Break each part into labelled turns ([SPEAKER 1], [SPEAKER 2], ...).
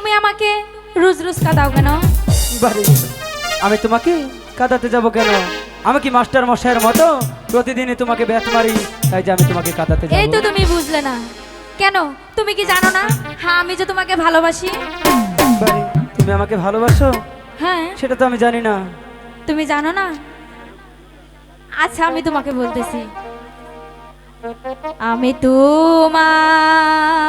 [SPEAKER 1] তুমি আমাকে রোজ রোজ কাঁদাও কেন?
[SPEAKER 2] আমি তোমাকে কাঁদাতে যাব কেন? আমি কি মাস্টার মশাইয়ের মতো? প্রতিদিনই তোমাকে ব্যাট মারি তাই যে আমি তোমাকে কাঁদাতে
[SPEAKER 1] এই তো তুমি বুঝলে না। কেন? তুমি কি জানো না? হ্যাঁ আমি যে তোমাকে ভালোবাসি।
[SPEAKER 2] তুমি আমাকে ভালোবাসো?
[SPEAKER 1] হ্যাঁ।
[SPEAKER 2] সেটা তো আমি জানি না।
[SPEAKER 1] তুমি জানো না? আচ্ছা আমি তোমাকে বলতেছি। আমি তোমার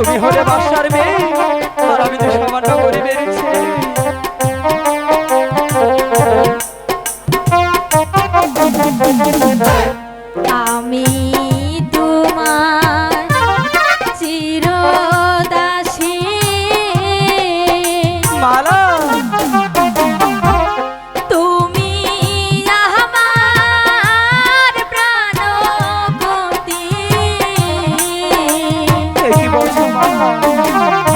[SPEAKER 1] তুমি
[SPEAKER 2] হলে বাসার বলছো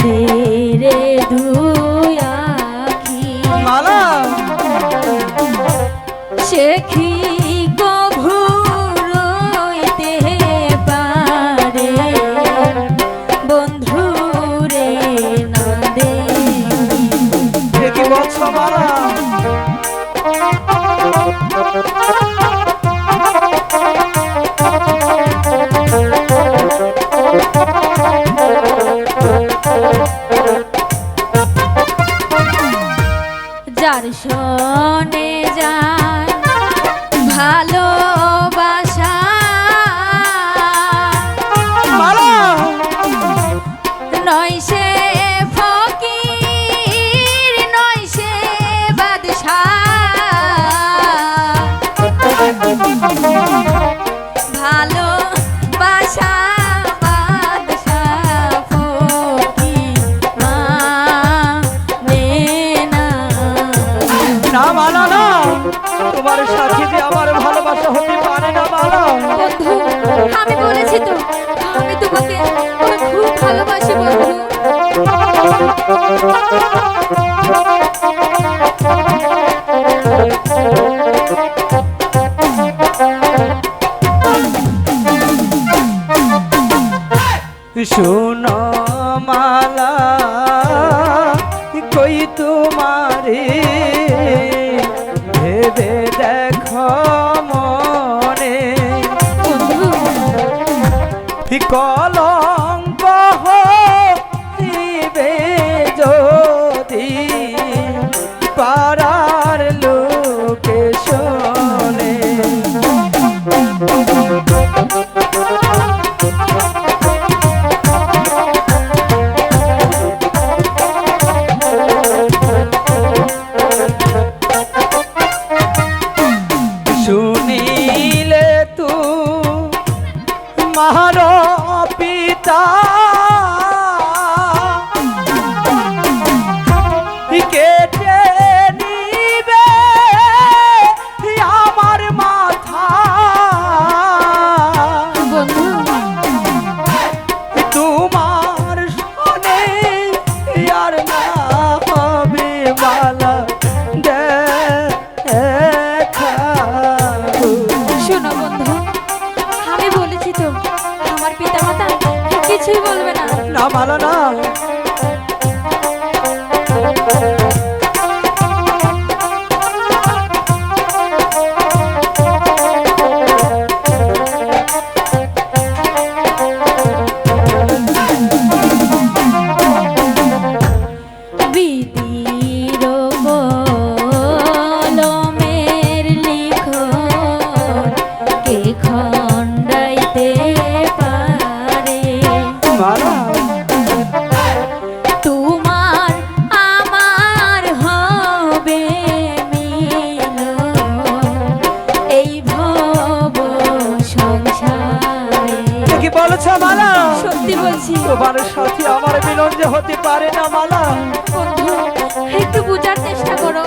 [SPEAKER 1] কান্দে রে দুই আখি।
[SPEAKER 2] মালা।
[SPEAKER 1] শেখি কভু বন্ধু রে না দে
[SPEAKER 2] এ
[SPEAKER 1] যার যায়।
[SPEAKER 2] মালা
[SPEAKER 1] না
[SPEAKER 2] তোমার সাথে যে আমার ভালোবাসা হতে পারে না মালা
[SPEAKER 1] আমি বলেছি তো আমি তোমাকে তোমাকে খুব ভালোবাসি বন্ধু।
[SPEAKER 2] শোনো মালা কই তোমারে পাড়ার না
[SPEAKER 1] ভালো না। বুঝেছি
[SPEAKER 2] তোমার সাথে আমার মিলন যে হতে পারে না, মালা।
[SPEAKER 1] বন্ধু, একটু বুঝার চেষ্টা করো।